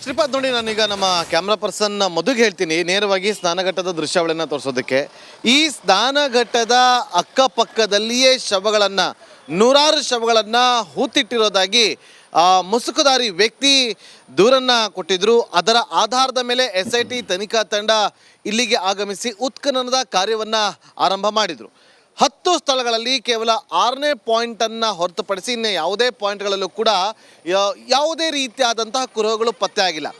ಶ್ರೀಪಾದ್ ನೋಡಿ, ನಾನೀಗ ನಮ್ಮ ಕ್ಯಾಮ್ರಾ ಪರ್ಸನ್ ಮಧುಗೆ ಹೇಳ್ತೀನಿ. ನೇರವಾಗಿ ಸ್ನಾನಘಟ್ಟದ ದೃಶ್ಯಾವಳಿಯನ್ನು ತೋರಿಸೋದಕ್ಕೆ. ಈ ಸ್ನಾನಘಟ್ಟದ ಅಕ್ಕಪಕ್ಕದಲ್ಲಿಯೇ ಶವಗಳನ್ನು, ನೂರಾರು ಶವಗಳನ್ನು ಹೂತಿಟ್ಟಿರೋದಾಗಿ ಮುಸುಕುದಾರಿ ವ್ಯಕ್ತಿ ದೂರನ್ನ ಕೊಟ್ಟಿದ್ರು. ಅದರ ಆಧಾರದ ಮೇಲೆ ಎಸ್ ಐ ತನಿಖಾ ತಂಡ ಇಲ್ಲಿಗೆ ಆಗಮಿಸಿ ಉತ್ಖನನದ ಕಾರ್ಯವನ್ನ ಆರಂಭ ಮಾಡಿದ್ರು. ಹತ್ತು ಸ್ಥಳಗಳಲ್ಲಿ ಕೇವಲ ಆರನೇ ಪಾಯಿಂಟನ್ನು ಹೊರತುಪಡಿಸಿ ಇನ್ನೇ ಯಾವುದೇ ಪಾಯಿಂಟ್ಗಳಲ್ಲೂ ಕೂಡ ಯಾವುದೇ ರೀತಿಯಾದಂತಹ ಕುರುಹುಗಳು ಪತ್ತೆಯಾಗಿಲ್ಲ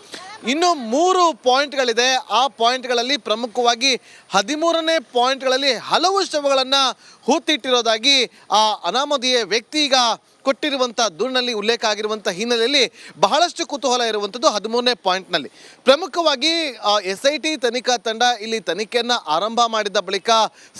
ಇನ್ನು ಮೂರು ಪಾಯಿಂಟ್ಗಳಿದೆ. ಆ ಪಾಯಿಂಟ್ಗಳಲ್ಲಿ ಪ್ರಮುಖವಾಗಿ ಹದಿಮೂರನೇ ಪಾಯಿಂಟ್ಗಳಲ್ಲಿ ಹಲವು ಶವಗಳನ್ನು ಹೂತಿಟ್ಟಿರೋದಾಗಿ ಆ ಅನಾಮಧೇಯ ವ್ಯಕ್ತಿ ಈಗ ಕೊಟ್ಟಿರುವಂಥ ದೂರಿನಲ್ಲಿ ಉಲ್ಲೇಖ ಆಗಿರುವಂಥ ಹಿನ್ನೆಲೆಯಲ್ಲಿ ಬಹಳಷ್ಟು ಕುತೂಹಲ ಇರುವಂಥದ್ದು ಹದಿಮೂರನೇ ಪಾಯಿಂಟ್ನಲ್ಲಿ. ಪ್ರಮುಖವಾಗಿ ಎಸ್ ಐ ಟಿ ತನಿಖಾ ತಂಡ ಇಲ್ಲಿ ತನಿಖೆಯನ್ನು ಆರಂಭ ಮಾಡಿದ ಬಳಿಕ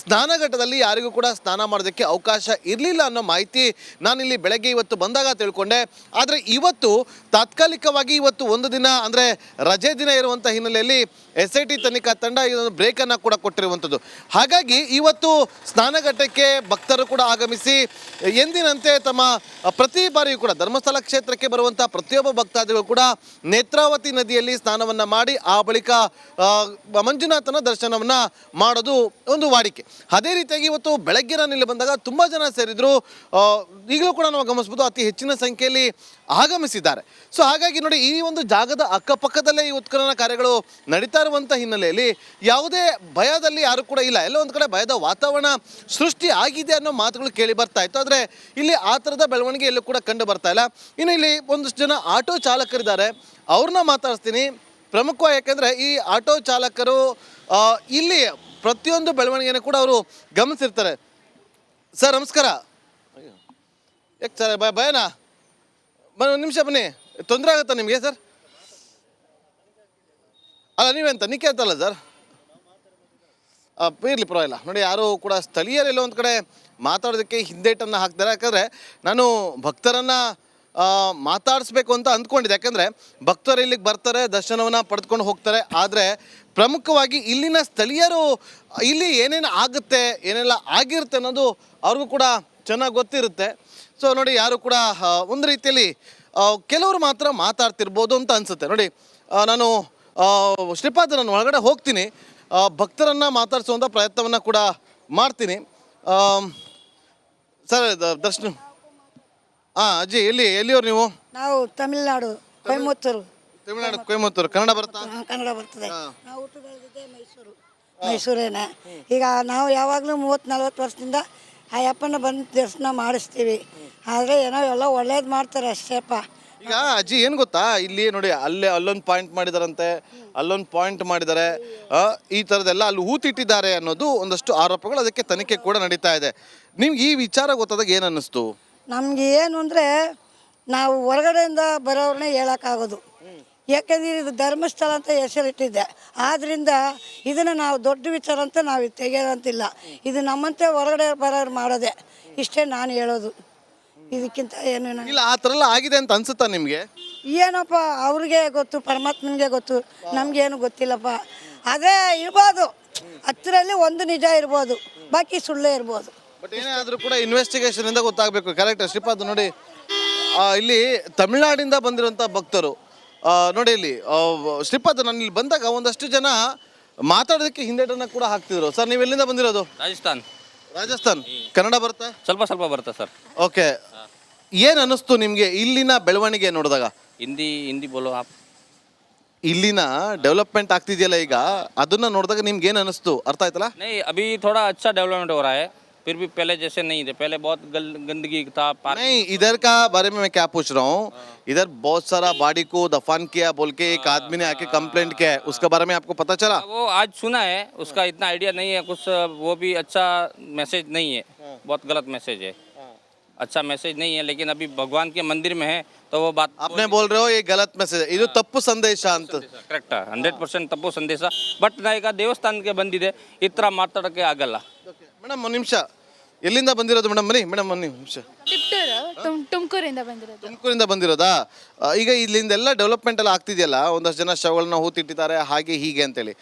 ಸ್ನಾನಘಟ್ಟದಲ್ಲಿ ಯಾರಿಗೂ ಕೂಡ ಸ್ನಾನ ಮಾಡೋದಕ್ಕೆ ಅವಕಾಶ ಇರಲಿಲ್ಲ ಅನ್ನೋ ಮಾಹಿತಿ ನಾನಿಲ್ಲಿ ಬೆಳಗ್ಗೆ ಇವತ್ತು ಬಂದಾಗ ತಿಳ್ಕೊಂಡೆ. ಆದರೆ ಇವತ್ತು ತಾತ್ಕಾಲಿಕವಾಗಿ ಇವತ್ತು ಒಂದು ದಿನ, ಅಂದರೆ ರಜೆ ದಿನ ಇರುವಂಥ ಹಿನ್ನೆಲೆಯಲ್ಲಿ ಎಸ್ ಐ ಟಿ ತನಿಖಾ ತಂಡ ಇದೊಂದು ಬ್ರೇಕನ್ನು ಕೂಡ ಕೊಟ್ಟಿರುವಂಥದ್ದು. ಹಾಗಾಗಿ ಇವತ್ತು ಸ್ನಾನಘಟ್ಟಕ್ಕೆ ಭಕ್ತರು ಕೂಡ ಆಗಮಿಸಿ, ಎಂದಿನಂತೆ ತಮ್ಮ ಪ್ರತಿ ಬಾರಿಯೂ ಕೂಡ ಧರ್ಮಸ್ಥಳ ಕ್ಷೇತ್ರಕ್ಕೆ ಬರುವಂಥ ಪ್ರತಿಯೊಬ್ಬ ಭಕ್ತಾದಿಗಳು ಕೂಡ ನೇತ್ರಾವತಿ ನದಿಯಲ್ಲಿ ಸ್ನಾನವನ್ನು ಮಾಡಿ ಆ ಬಳಿಕ ಮಂಜುನಾಥನ ದರ್ಶನವನ್ನು ಮಾಡೋದು ಒಂದು ವಾಡಿಕೆ. ಅದೇ ರೀತಿಯಾಗಿ ಇವತ್ತು ಬೆಳಗ್ಗೆ ನಾನು ಬಂದಾಗ ತುಂಬ ಜನ ಸೇರಿದ್ರು. ಈಗಲೂ ಕೂಡ ನಾವು ಗಮನಿಸ್ಬೋದು ಅತಿ ಹೆಚ್ಚಿನ ಸಂಖ್ಯೆಯಲ್ಲಿ ಆಗಮಿಸಿದ್ದಾರೆ. ಸೊ ಹಾಗಾಗಿ ನೋಡಿ ಈ ಒಂದು ಜಾಗದ ಅಕ್ಕಪಕ್ಕದಲ್ಲೇ ಈ ಉತ್ಖನನ ಕಾರ್ಯಗಳು ನಡೀತಾ ಇರುವಂಥ ಹಿನ್ನೆಲೆಯಲ್ಲಿ ಯಾವುದೇ ಭಯದಲ್ಲಿ ಯಾರು ಕೂಡ ಇಲ್ಲ. ಎಲ್ಲ ಒಂದು ಕಡೆ ಭಯದ ವಾತಾವರಣ ಸೃಷ್ಟಿ ಆಗಿದೆ ಅನ್ನೋ ಮಾತುಗಳು ಕೇಳಿ ಬರ್ತಾ ಇತ್ತು. ಆದರೆ ಇಲ್ಲಿ ಆ ಥರದ ಬೆಳವಣಿಗೆ ಎಲ್ಲೂ ಕೂಡ ಕಂಡು ಬರ್ತಾ ಇಲ್ಲ. ಇನ್ನು ಇಲ್ಲಿ ಒಂದಷ್ಟು ಜನ ಆಟೋ ಚಾಲಕರಿದ್ದಾರೆ. ಅವ್ರನ್ನ ಮಾತಾಡಿಸ್ತೀನಿ. ಪ್ರಮುಖವಾಗಿ ಯಾಕೆಂದರೆ ಈ ಆಟೋ ಚಾಲಕರು ಇಲ್ಲಿ ಪ್ರತಿಯೊಂದು ಬೆಳವಣಿಗೆಯನ್ನು ಕೂಡ ಅವರು ಗಮನಿಸಿರ್ತಾರೆ. ಸರ್, ನಮಸ್ಕಾರ. ಯಾಕೆ ಸರ್, ಭಯ, ಭಯನಾ? ಬನ್ನಿ ಒಂದು ನಿಮಿಷ ಬನ್ನಿ. ತೊಂದರೆ ಆಗುತ್ತಾ ನಿಮಗೆ, ಸರ್? ಅಲ್ಲ, ನೀವೆಂತ? ನೀ ಅಂತಲ್ಲ ಸರ್? ಇರಲಿ ಪರವಾಗಿಲ್ಲ. ನೋಡಿ, ಯಾರು ಕೂಡ ಸ್ಥಳೀಯರೆಲ್ಲೋ ಒಂದು ಕಡೆ ಮಾತಾಡೋದಕ್ಕೆ ಹಿಂದೇಟನ್ನು ಹಾಕ್ತಾರೆ. ಯಾಕಂದರೆ ನಾನು ಭಕ್ತರನ್ನು ಮಾತಾಡಿಸ್ಬೇಕು ಅಂತ ಅಂದ್ಕೊಂಡಿದ್ದೆ. ಯಾಕಂದರೆ ಭಕ್ತರು ಇಲ್ಲಿಗೆ ಬರ್ತಾರೆ, ದರ್ಶನವನ್ನು ಪಡೆದುಕೊಂಡು ಹೋಗ್ತಾರೆ. ಆದರೆ ಪ್ರಮುಖವಾಗಿ ಇಲ್ಲಿನ ಸ್ಥಳೀಯರು, ಇಲ್ಲಿ ಏನೇನು ಆಗುತ್ತೆ, ಏನೆಲ್ಲ ಆಗಿರುತ್ತೆ ಅನ್ನೋದು ಅವ್ರಿಗೂ ಕೂಡ ಚೆನ್ನಾಗಿ ಗೊತ್ತಿರುತ್ತೆ. ಸೊ ನೋಡಿ, ಯಾರು ಕೂಡ ಒಂದು ರೀತಿಯಲ್ಲಿ ಕೆಲವರು ಮಾತ್ರ ಮಾತಾಡ್ತಿರ್ಬೋದು ಅಂತ ಅನಿಸುತ್ತೆ. ನೋಡಿ ನಾನು ಶ್ರೀಪಾದ ನಾನು ಒಳಗಡೆ ಹೋಗ್ತೀನಿ. ಭಕ್ತರನ್ನು ಮಾತಾಡಿಸುವಂಥ ಪ್ರಯತ್ನವನ್ನು ಕೂಡ ಮಾಡ್ತೀನಿ. ಸರ್ ದ- ದರ್ಶನ. ಹಾ ಅಜ್ಜಿ ಎಲ್ಲಿ ಎಲ್ಲಿಯವ್ರು ನೀವು? ನಾವು ತಮಿಳ್ನಾಡು ಕೊಯಮತ್ತೂರು. ತಮಿಳ್ನಾಡು ಕೊಯಮತ್ತೂರು. ಕನ್ನಡ ಬರ್ತಾ ಕನ್ನಡ ಬರ್ತದೆ. ನಾವು ಮೈಸೂರು. ಮೈಸೂರೇನೆ? ಈಗ ನಾವು ಯಾವಾಗಲೂ ಮೂವತ್ತು ನಲ್ವತ್ತು ವರ್ಷದಿಂದ ಆ ಅಪ್ಪನ ಬಂದು ದರ್ಶನ ಮಾಡಿಸ್ತೀವಿ. ಆದರೆ ಏನೋ ಎಲ್ಲ ಒಳ್ಳೇದು ಮಾಡ್ತಾರೆ ಅಷ್ಟೇಪ್ಪ ಈಗ ಅಜ್ಜಿ ಏನು ಗೊತ್ತಾ? ಇಲ್ಲಿ ನೋಡಿ ಅಲ್ಲೇ ಅಲ್ಲೊಂದು ಪಾಯಿಂಟ್ ಮಾಡಿದಾರಂತೆ. ಅಲ್ಲೊಂದು ಪಾಯಿಂಟ್ ಮಾಡಿದ್ದಾರೆ ಆ, ಈ ಥರದ್ದೆಲ್ಲ ಅಲ್ಲಿ ಹೂತಿಟ್ಟಿದ್ದಾರೆ ಅನ್ನೋದು ಒಂದಷ್ಟು ಆರೋಪಗಳು ಅದಕ್ಕೆ ತನಿಖೆ ಕೂಡ ನಡೀತಾ ಇದೆ. ನಿಮ್ಗೆ ಈ ವಿಚಾರ ಗೊತ್ತಾದಾಗ ಏನು ಅನ್ನಿಸ್ತು? ನಮ್ಗೆ ಏನು ಅಂದರೆ ನಾವು ಹೊರಗಡೆಯಿಂದ ಬರೋರನ್ನೇ ಹೇಳೋಕ್ಕಾಗೋದು. ಯಾಕೆಂದರೆ ಇದು ಧರ್ಮಸ್ಥಳ ಅಂತ ಹೆಸರಿಟ್ಟಿದ್ದೆ ಆದ್ದರಿಂದ ಇದನ್ನು ನಾವು ದೊಡ್ಡ ವಿಚಾರ ಅಂತ ನಾವು ಇದು ತೆಗೆಯೋದಂತಿಲ್ಲ ಇದು ನಮ್ಮಂತೆ ಹೊರಗಡೆ ಬರೋರು ಮಾಡೋದೆ. ಇಷ್ಟೇ ನಾನು ಹೇಳೋದು. ಇದಕ್ಕಿಂತ ಏನು ಇಲ್ಲ ಆ ಥರ ಎಲ್ಲ ಆಗಿದೆ ಅಂತ ಅನ್ಸುತ್ತಾ ನಿಮಗೆ? ಏನಪ್ಪ ಅವ್ರಿಗೆ ಗೊತ್ತು ಪರಮಾತ್ಮನಿಗೆ ಗೊತ್ತು. ನಮಗೇನು ಗೊತ್ತಿಲ್ಲಪ್ಪ. ಅದೇ ಇರ್ಬೋದು. ಹತ್ತಿರಲ್ಲಿ ಒಂದು ನಿಜ ಇರ್ಬೋದು. ಬಾಕಿ ಸುಳ್ಳೇ ಇರ್ಬೋದು. ಬಟ್ ಏನೇ ಆದರೂ ಕೂಡ ಇನ್ವೆಸ್ಟಿಗೇಷನ್ ಇಂದ ಗೊತ್ತಾಗಬೇಕು ಕರೆಕ್ಟ್ ಶ್ರೀಪಾದ್ ನೋಡಿ ಆ, ಇಲ್ಲಿ ತಮಿಳ್ನಾಡಿಂದ ಬಂದಿರುವಂಥ ಭಕ್ತರು ಆ, ನೋಡಿ ಇಲ್ಲಿ ಆ, ಶ್ರೀಪಾದ್ ನಾನು ಇಲ್ಲಿ ಬಂದಾಗ ಒಂದಷ್ಟು ಜನ ಮಾತಾಡೋದಕ್ಕೆ ಹಿಂದೇಟನ್ನ ಕೂಡ ಹಾಕ್ತಿದ್ರು ಸರ್ ನೀವು ಎಲ್ಲಿಂದ ಬಂದಿರೋದು ರಾಜಸ್ಥಾನ್ ರಾಜಸ್ಥಾನ್ ಕನ್ನಡ ಬರುತ್ತಾ ಸ್ವಲ್ಪ ಸ್ವಲ್ಪ ಬರುತ್ತೆ ಸರ್ ಓಕೆ ಏನು ಅನ್ನಿಸ್ತು ನಿಮಗೆ ಇಲ್ಲಿನ ಬೆಳವಣಿಗೆ ನೋಡಿದಾಗ ಹಿಂದಿ ಹಿಂದಿ ಬೋಲೋ ಆಪ್ ಇಲ್ಲಿನ ಡೆವಲಪ್ಮೆಂಟ್ ಆಗ್ತಿದೆಯಲ್ಲ ಈಗ ಅದನ್ನ ನೋಡಿದಾಗ ನಿಮ್ಗೆ ಏನು ಅನ್ನಿಸ್ತು ಅರ್ಥ ಆಯ್ತಲ್ಲ नहीं अभी थोड़ा अच्छा डेवलपमेंट हो रहा है फिर भी पहले जैसे नहीं थे पहले बहुत गल, गंदगी था पार्क नहीं इधर का बारे में मैं क्या पूछ रहा हूँ इधर बहुत सारा बॉडी को दफन किया बोल के एक आदमी ने आके कंप्लेंट किया है उसके बारे में आपको पता चला वो आज सुना है उसका इतना आइडिया नहीं है कुछ वो भी अच्छा मैसेज नहीं है बहुत गलत मैसेज है अच्छा मैसेज नहीं है लेकिन अभी भगवान के मंदिर में है तो वो बात आपने बोल रहे हो ये गलत मैसेज ಇದು ತಪ್ಪು ಸಂದೇಶ ಅಂತ ಕರೆಕ್ಟ್ ಹಂಡ್ರೆಡ್ ಪರ್ಸೆಂಟ್ ತಪ್ಪು ಸಂದೇಶ ಬಟ್ ನಾ ಈಗ ದೇವಸ್ಥಾನಕ್ಕೆ ಬಂದಿದೆ ಈ ಥರ ಮಾತಾಡೋಕ್ಕೆ ಆಗಲ್ಲ ಮೇಡಮ್ ಒಂದು ನಿಮಿಷ. ಎಲ್ಲಿಂದ ಬಂದಿರೋದು ಮೇಡಮ್ ಬನ್ನಿ. ಮೇಡಮ್ ಒಂದು ನಿಮಿಷ. ತುಮ್ ತುಮಕೂರಿಂದ ಬಂದಿರೋದು. ತುಮಕೂರಿಂದ ಬಂದಿರೋದಾ? ಆ, ಈಗ ಇಲ್ಲಿಂದೆಲ್ಲ ಡೆವಲಪ್ಮೆಂಟ್ ಎಲ್ಲ ಆಗ್ತಿದೆಯಲ್ಲ ಒಂದಷ್ಟು ಜನ ಶವಗಳನ್ನ ಹೂತಿಟ್ಟಿದ್ದಾರೆ ಹಾಗೆ ಹೀಗೆ ಅಂತೇಳಿ.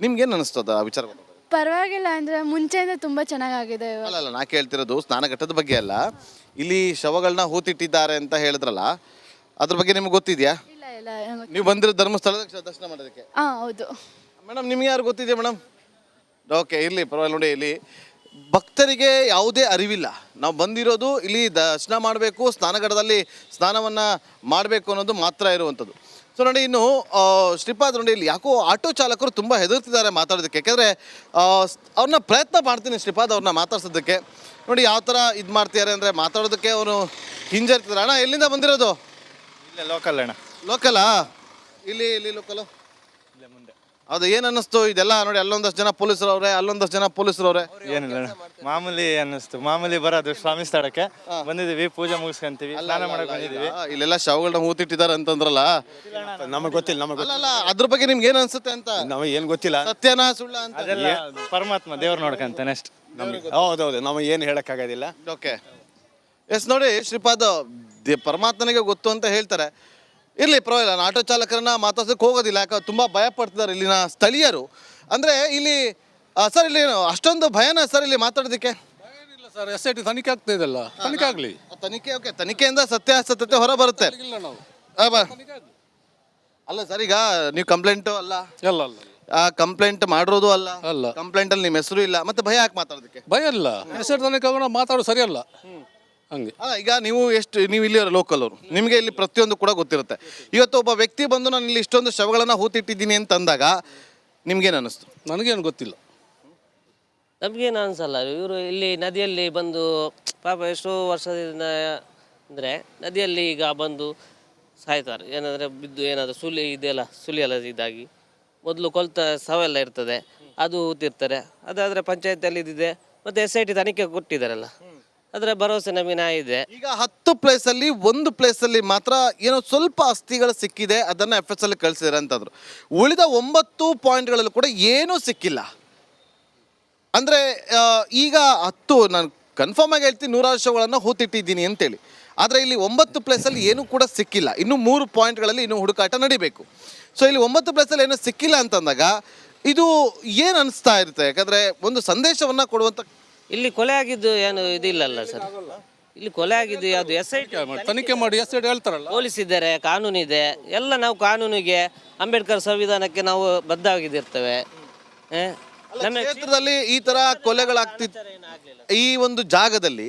ನಿಮ್ಗೇನು ಅನಿಸ್ತದ ಆ ವಿಚಾರ? ಪರವಾಗಿಲ್ಲ ಅಂದ್ರೆ ಮುಂಚೆಯಿಂದ ತುಂಬಾ ಚೆನ್ನಾಗಾಗಿದೆ. ಇವಾಗ ಅಲ್ಲ ಅಲ್ಲ ನಾ ಕೇಳ್ತಿರೋದು ಸ್ನಾನಘಟ್ಟದ ಬಗ್ಗೆ ಅಲ್ಲ. ಇಲ್ಲಿ ಶವಗಳನ್ನ ಹೂತಿಟ್ಟಿದ್ದಾರೆ ಅಂತ ಹೇಳಿದ್ರಲ್ಲ ಅದ್ರ ಬಗ್ಗೆ ನಿಮ್ಗೆ ಗೊತ್ತಿದ್ಯಾ? ಇಲ್ಲ ಇಲ್ಲ ನಮಗೆ ನೀವು ಬಂದಿರೋ ಧರ್ಮಸ್ಥಳದ ಕ್ಷ- ದರ್ಶನ ಮಾಡೋದಕ್ಕೆ. ಆ ಹೌದು. ಮೇಡಮ್ ನಿಮ್ಗೆ ಯಾರು ಗೊತ್ತಿದೆ ಮೇಡಮ್? ಓಕೆ ಇರಲಿ ಪರವಾಗಿಲ್ಲ ನೋಡಿ ಇಲ್ಲಿ. ಭಕ್ತರಿಗೆ ಯಾವುದೇ ಅರಿವಿಲ್ಲ. ನಾವು ಬಂದಿರೋದು ಇಲ್ಲಿ ದರ್ಶನ ಮಾಡಬೇಕು ಸ್ನಾನಗಡದಲ್ಲಿ ಸ್ನಾನವನ್ನು ಮಾಡಬೇಕು ಅನ್ನೋದು ಮಾತ್ರ ಇರುವಂಥದ್ದು. ಸೊ ನೋಡಿ ಇನ್ನು ಶ್ರೀಪಾದ ಶ್ರೀಪಾದ್ ನೋಡಿ ಇಲ್ಲಿ ಯಾಕೋ ಆಟೋ ಚಾಲಕರು ತುಂಬ ಹೆದರ್ತಿದ್ದಾರೆ ಮಾತಾಡೋದಕ್ಕೆ. ಯಾಕೆಂದರೆ ಅವ್ರನ್ನ ಪ್ರಯತ್ನ ಮಾಡ್ತೀನಿ ಶ್ರೀಪಾದ್ ಅವ್ರನ್ನ ಮಾತಾಡ್ಸೋದಕ್ಕೆ. ನೋಡಿ ಯಾವ ಥರ ಇದು ಮಾಡ್ತಿದ್ದಾರೆ ಅಂದರೆ ಮಾತಾಡೋದಕ್ಕೆ ಅವರು ಹಿಂಜರ್ತಿದ್ದಾರೆ ಅಣ್ಣ ಎಲ್ಲಿಂದ ಬಂದಿರೋದು? ಇಲ್ಲೇ ಲೋಕಲ್ ಅಣ್ಣ. ಲೋಕಲಾ ಇಲ್ಲಿ ಇಲ್ಲಿ ಲೋಕಲು ಇಲ್ಲೇ ಮುಂದೆ. ಅದು ಏನ್ ಅನ್ನಿಸ್ತು? ಇದೆಲ್ಲ ನೋಡಿ ಅಲ್ಲೊಂದಷ್ಟು ಜನ ಪೊಲೀಸರು ಅವ್ರೆ ಅಲ್ಲೊಂದಷ್ಟು ಜನ ಪೊಲೀಸರು ಅವ್ರೆ ಏನಿಲ್ಲ ಮಾಮೂಲಿ ಅನ್ನಿಸ್ತು. ಮಾಮೂಲಿ ಬರೋದು ಸ್ವಾಮಿ ಸ್ಥಳಕ್ಕೆ. ಬಂದಿದ್ದೀವಿ ಪೂಜೆ ಮುಗಿಸ್ಕೊಂತೀವಿ ಸ್ನಾನ ಮಾಡಕ್ ಬಂದಿದ್ದೀವಿ. ಆ, ಇಲ್ಲೆಲ್ಲ ಶವಗಳನ್ನ ಹೂತಿಟ್ಟಿದ್ದಾರೆ ಅಂತಂದ್ರಲ್ಲ? ನಮಗೆ ಗೊತ್ತಿಲ್ಲ ನಮಗೆ ಅಲ್ಲ ಅಲ್ಲ ಅದ್ರ ಬಗ್ಗೆ ನಿಮ್ಗೆ ಏನ್ ಅನ್ಸುತ್ತೆ ಅಂತ? ನಮಗೆ ಏನ್ ಗೊತ್ತಿಲ್ಲ. ಸತ್ಯನಾ ಸುಳ್ಳ ಅಂತ. ಅದೆಲ್ಲ ಪರಮಾತ್ಮ ದೇವ್ರು ನೋಡ್ಕಂತ ನೆಕ್ಸ್ಟ್ ನಮಗೆ ಹೌದೌದು ನಮಗೆ ಏನು ಹೇಳಕ್ಕಾಗೋದಿಲ್ಲ ಓಕೆ ಎಸ್ ನೋಡಿ ಶ್ರೀಪಾದ ದೇ- ಪರಮಾತ್ಮನಿಗೆ ಗೊತ್ತು ಅಂತ ಹೇಳ್ತಾರೆ. ಇರ್ಲಿ ಪರವಾಗಿಲ್ಲ ನಾನು ಆಟೋ ಚಾಲಕರನ್ನ ಮಾತಾಡ್ಸೋಕೆ ಹೋಗೋದಿಲ್ಲ ಯಾಕೆ ತುಂಬಾ ಭಯ ಪಡ್ತಿದ್ದಾರೆ ಇಲ್ಲಿನ ಸ್ಥಳೀಯರು. ಅಂದ್ರೆ ಇಲ್ಲಿ ಸರ್ ಇಲ್ಲಿ ಅಷ್ಟೊಂದು ಭಯನ ಸರ್ ಇಲ್ಲಿ ಮಾತಾಡೋದಕ್ಕೆ? ಸರ್ ಎಸ್ ಐ ಟಿ ತನಿಖೆ ಆಗ್ತಾ ಇದೆಲ್ಲ ತನಿಖೆ ಆಗಲಿ. ತನಿಖೆ ಓಕೆ ತನಿಖೆಯಿಂದ ಸತ್ಯಾಸತ್ಯತೆ ಹೊರ ಬರುತ್ತೆ ಇಲ್ಲ ನಾವು. ಅಲ್ಲ ಸರ್ ಈಗ ನೀವು ಕಂಪ್ಲೇಂಟು ಅಲ್ಲ? ಎಲ್ಲ ಅಲ್ಲ ಆ ಕಂಪ್ಲೇಂಟ್ ಮಾಡಿರೋದು ಅಲ್ಲ? ಅಲ್ಲ. ಕಂಪ್ಲೇಂಟ್ ಅಲ್ಲಿ ನಿಮ್ಮ ಹೆಸರು ಇಲ್ಲ ಮತ್ತೆ ಭಯ ಯಾಕೆ ಮಾತಾಡೋದಕ್ಕೆ? ಭಯ ಇಲ್ಲ. ಎಸ್ ಐ ಟಿ ತನಿಖೆ ಮಾತಾಡೋದು ಸರಿಯಲ್ಲ. ಹಂಗೆ. ಅಲ್ಲ ಈಗ ನೀವು ಎಷ್ಟು ನೀವು ಇಲ್ಲಿ ಲೋಕಲ್ ಅವರು. ನಿಮಗೆ ಇಲ್ಲಿ ಪ್ರತಿಯೊಂದು ಕೂಡ ಗೊತ್ತಿರುತ್ತೆ. ಇವತ್ತು ಒಬ್ಬ ವ್ಯಕ್ತಿ ಬಂದು ನಾನು ಇಲ್ಲಿ ಇಷ್ಟೊಂದು ಶವಗಳನ್ನು ಹೂತಿಟ್ಟಿದ್ದೀನಿ ಅಂತ ಅಂದಾಗ ನಿಮ್ಗೇನು ಅನಿಸ್ತು ನನಗೇನು ಗೊತ್ತಿಲ್ಲ. ನಮಗೇನು ಅನ್ಸಲ್ಲ ಇವರು ಇಲ್ಲಿ ನದಿಯಲ್ಲಿ ಬಂದು ಪಾಪ ಎಷ್ಟೋ ವರ್ಷದಿಂದ ಅಂದರೆ ನದಿಯಲ್ಲಿ ಈಗ ಬಂದು ಸಾಯ್ತಾರೆ. ಏನಂದರೆ ಬಿದ್ದು ಏನಾದರೂ ಸುಲಿ ಇದೆಯಲ್ಲ ಸುಲಿ ಎಲ್ಲ ಇದಾಗಿ ಮೊದಲು ಕೊಲ್ತ ಸವೆಲ್ಲ ಇರ್ತದೆ ಅದು ಊತಿರ್ತಾರೆ ಅದಾದರೆ ಪಂಚಾಯತಿಯಲ್ಲಿ ಇದಿದೆ ಮತ್ತು ಎಸ್ ಐ ಟಿ ತನಿಖೆ ಕೊಟ್ಟಿದ್ದಾರಲ್ಲ. ಅದರ ಭರವಸೆ ನಮಗೆ ನಾ ಇದೆ. ಈಗ ಹತ್ತು ಪ್ಲೇಸ್ ಅಲ್ಲಿ ಒಂದು ಪ್ಲೇಸ್ ಅಲ್ಲಿ ಮಾತ್ರ ಏನೋ ಸ್ವಲ್ಪ ಅಸ್ಥಿಗಳು ಸಿಕ್ಕಿದೆ, ಅದನ್ನ ಎಫ್ ಎಸ್ ಅಲ್ಲಿ ಕಳಿಸಿದಾರೆ ಅಂತಂದ್ರು. ಉಳಿದ ಒಂಬತ್ತು ಪಾಯಿಂಟ್ಗಳಲ್ಲೂ ಕೂಡ ಏನೂ ಸಿಕ್ಕಿಲ್ಲ. ಅಂದ್ರೆ ಈಗ ಹತ್ತು, ನಾನು ಕನ್ಫರ್ಮ್ ಆಗಿ ಹೇಳ್ತೀನಿ, ನೂರಾರು ಶವಗಳನ್ನು ಹೂತಿಟ್ಟಿದ್ದೀನಿ ಅಂತೇಳಿ. ಆದರೆ ಇಲ್ಲಿ ಒಂಬತ್ತು ಪ್ಲೇಸಲ್ಲಿ ಏನೂ ಕೂಡ ಸಿಕ್ಕಿಲ್ಲ. ಇನ್ನು ಮೂರು ಪಾಯಿಂಟ್ಗಳಲ್ಲಿ ಇನ್ನು ಹುಡುಕಾಟ ನಡಿಬೇಕು. ಸೊ ಇಲ್ಲಿ ಒಂಬತ್ತು ಪ್ಲೇಸಲ್ಲಿ ಏನೂ ಸಿಕ್ಕಿಲ್ಲ ಅಂತಂದಾಗ, ಇದು ಏನು ಅನಿಸ್ತಾ ಇರುತ್ತೆ? ಯಾಕಂದರೆ ಒಂದು ಸಂದೇಶವನ್ನು ಕೊಡುವಂಥ ಇಲ್ಲಿ ಕೊಲೆ ಆಗಿದ್ದು ಏನು ಇದಿಲ್ಲಲ್ಲ ಸರ್. ಇಲ್ಲಿ ಕೊಲೆ ಆಗಿದ್ದು ಯಾವುದು ಎಸ್ ಐ ಟಿ ತನಿಖೆ ಮಾಡಿ ಎಸ್ ಐ ಟಿ ಹೇಳ್ತಾರಲ್ಲ. ಪೊಲೀಸ್ ಇದ್ದಾರೆ ಇದೆ. ಎಲ್ಲ ನಾವು ಕಾನೂನಿಗೆ ಅಂಬೇಡ್ಕರ್ ಸಂವಿಧಾನಕ್ಕೆ ನಾವು ಬದ್ಧವಾಗಿದ್ದಿರ್ತೇವೆ. ಏ? ನಮ್ಮ ಕ್ಷೇತ್ರದಲ್ಲಿ ಈ ತರ ಕೊಲೆಗಳಾಗ್ತಿತ್ತು ಈ ಒಂದು ಜಾಗದಲ್ಲಿ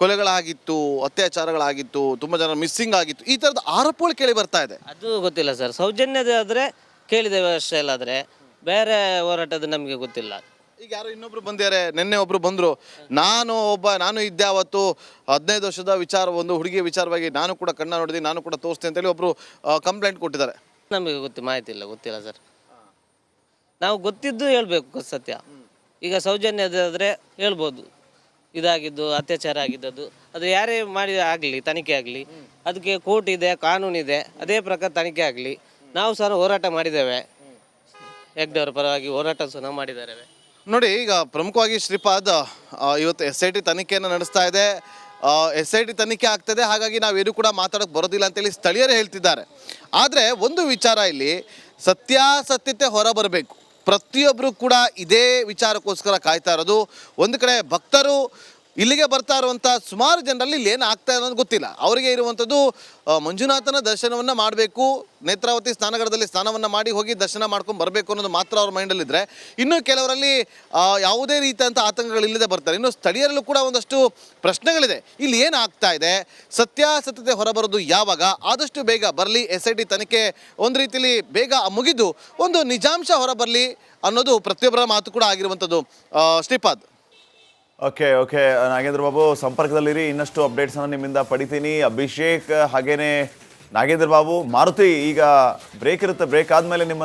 ಕೊಲೆಗಳಾಗಿತ್ತು ಅತ್ಯಾಚಾರಗಳಾಗಿತ್ತು ತುಂಬಾ ಜನ ಮಿಸ್ಸಿಂಗ್ ಆಗಿತ್ತು ಈ ತರದ ಆರೋಪಗಳು ಕೇಳಿ ಬರ್ತಾ ಇದೆ. ಅದು ಗೊತ್ತಿಲ್ಲ ಸರ್. ಸೌಜನ್ಯದ ಆದ್ರೆ ಕೇಳಿದೆ ಅಷ್ಟೇ ಅಲ್ಲಾದ್ರೆ ಬೇರೆ ಹೋರಾಟದ ನಮಗೆ ಗೊತ್ತಿಲ್ಲ. ಈಗ ಯಾರು ಇನ್ನೊಬ್ರು ಬಂದಿದ್ದಾರೆ, ನಿನ್ನೆ ಒಬ್ರು ಬಂದ್ರು. ನಾನು ಒಬ್ಬ, ನಾನು ಇದ್ದೆ ಅವತ್ತು ಹದಿನೈದು ವರ್ಷದ ವಿಚಾರ, ಒಂದು ಹುಡುಗಿಯ ವಿಚಾರವಾಗಿ ನಾನು ಕೂಡ ಕಣ್ಣ ನೋಡಿದೆ, ನಾನು ಕೂಡ ತೋರಿಸ್ತೇನೆ ಅಂತೇಳಿ ಒಬ್ರು ಕಂಪ್ಲೇಂಟ್ ಕೊಟ್ಟಿದ್ದಾರೆ. ನಮಗೆ ಗೊತ್ತಿ, ಮಾಹಿತಿ ಇಲ್ಲ, ಗೊತ್ತಿಲ್ಲ ಸರ್. ನಾವು ಗೊತ್ತಿದ್ದು ಹೇಳ್ಬೇಕು ಸತ್ಯ. ಈಗ ಸೌಜನ್ಯದಾದರೆ ಹೇಳ್ಬೋದು. ಇದಾಗಿದ್ದು, ಅತ್ಯಾಚಾರ ಆಗಿದ್ದದ್ದು. ಅದು ಯಾರೇ ಮಾಡಿ ಆಗಲಿ, ತನಿಖೆ ಆಗಲಿ, ಅದಕ್ಕೆ ಕೋರ್ಟ್ ಇದೆ ಕಾನೂನಿದೆ ಅದೇ ಪ್ರಕಾರ ತನಿಖೆ ಆಗಲಿ, ನಾವು ಸಹ ಹೋರಾಟ ಮಾಡಿದ್ದೇವೆ. ಹೆಗ್ಡೆಯವರ ಪರವಾಗಿ ಹೋರಾಟ ಸಹ ಮಾಡಿದ್ದಾರೆ ನೋಡಿ, ಈಗ ಪ್ರಮುಖವಾಗಿ ಶ್ರೀಪಾದ್ ಇವತ್ತು ಎಸ್ ಐ ಟಿ ತನಿಖೆಯನ್ನು ನಡೆಸ್ತಾ ಇದೆ. ಎಸ್ ಐ ಟಿ ತನಿಖೆ ಆಗ್ತದೆ. ಹಾಗಾಗಿ ನಾವೇನು ಕೂಡ ಮಾತಾಡೋಕೆ ಬರೋದಿಲ್ಲ ಅಂತೇಳಿ ಸ್ಥಳೀಯರು ಹೇಳ್ತಿದ್ದಾರೆ. ಆದರೆ ಒಂದು ವಿಚಾರ ಇಲ್ಲಿ, ಸತ್ಯಾಸತ್ಯತೆ ಹೊರ ಬರಬೇಕು ಪ್ರತಿಯೊಬ್ಬರು ಕೂಡ ಇದೇ ವಿಚಾರಕ್ಕೋಸ್ಕರ ಕಾಯ್ತಾ ಇರೋದು. ಒಂದು ಕಡೆ ಭಕ್ತರು ಇಲ್ಲಿಗೆ ಬರ್ತಾ ಇರುವಂಥ ಸುಮಾರು ಜನರಲ್ಲಿ ಇಲ್ಲಿ ಏನು ಆಗ್ತಾ ಅನ್ನೋದು ಗೊತ್ತಿಲ್ಲ. ಅವರಿಗೆ ಇರುವಂಥದ್ದು ಮಂಜುನಾಥನ ದರ್ಶನವನ್ನು ಮಾಡಬೇಕು, ನೇತ್ರಾವತಿ ಸ್ನಾನಗರದಲ್ಲಿ ಸ್ನಾನವನ್ನು ಮಾಡಿ ಹೋಗಿ ದರ್ಶನ ಮಾಡ್ಕೊಂಡು ಬರಬೇಕು ಅನ್ನೋದು ಮಾತ್ರ ಅವ್ರ ಮೈಂಡಲ್ಲಿದ್ದರೆ ಇನ್ನು ಕೆಲವರಲ್ಲಿ ಯಾವುದೇ ರೀತಿಯಂಥ ಆತಂಕಗಳಿಲ್ಲದೆ ಬರ್ತಾರೆ. ಇನ್ನು ಸ್ಥಳೀಯರಲ್ಲೂ ಕೂಡ ಒಂದಷ್ಟು ಪ್ರಶ್ನೆಗಳಿದೆ. ಇಲ್ಲಿ ಏನು ಆಗ್ತಾ ಇದೆ? ಸತ್ಯಾಸತ್ಯತೆ ಹೊರಬರೋದು ಯಾವಾಗ? ಆದಷ್ಟು ಬೇಗ ಬರಲಿ, ಎಸ್ ಐ ಟಿ ತನಿಖೆ ಒಂದು ರೀತಿಯಲ್ಲಿ ಬೇಗ ಮುಗಿದು ಒಂದು ನಿಜಾಂಶ ಹೊರಬರಲಿ ಅನ್ನೋದು ಪ್ರತಿಯೊಬ್ಬರ ಮಾತು ಕೂಡ ಆಗಿರುವಂಥದ್ದು. ಶ್ರೀಪಾದ್. ಓಕೆ ಓಕೆ ನಾಗೇಂದ್ರ ಬಾಬು ಸಂಪರ್ಕದಲ್ಲಿರಿ. ಇನ್ನಷ್ಟು ಅಪ್ಡೇಟ್ಸ್ ಅನ್ನು ನಿಮ್ಮಿಂದ ಪಡಿತೀನಿ. ಅಭಿಷೇಕ್, ಹಾಗೇನೆ ನಾಗೇಂದ್ರ ಬಾಬು, ಮಾರುತಿ, ಈಗ ಬ್ರೇಕ್ ಇರುತ್ತೆ. ಬ್ರೇಕ್ ಆದಮೇಲೆ ನಿಮ್ಮ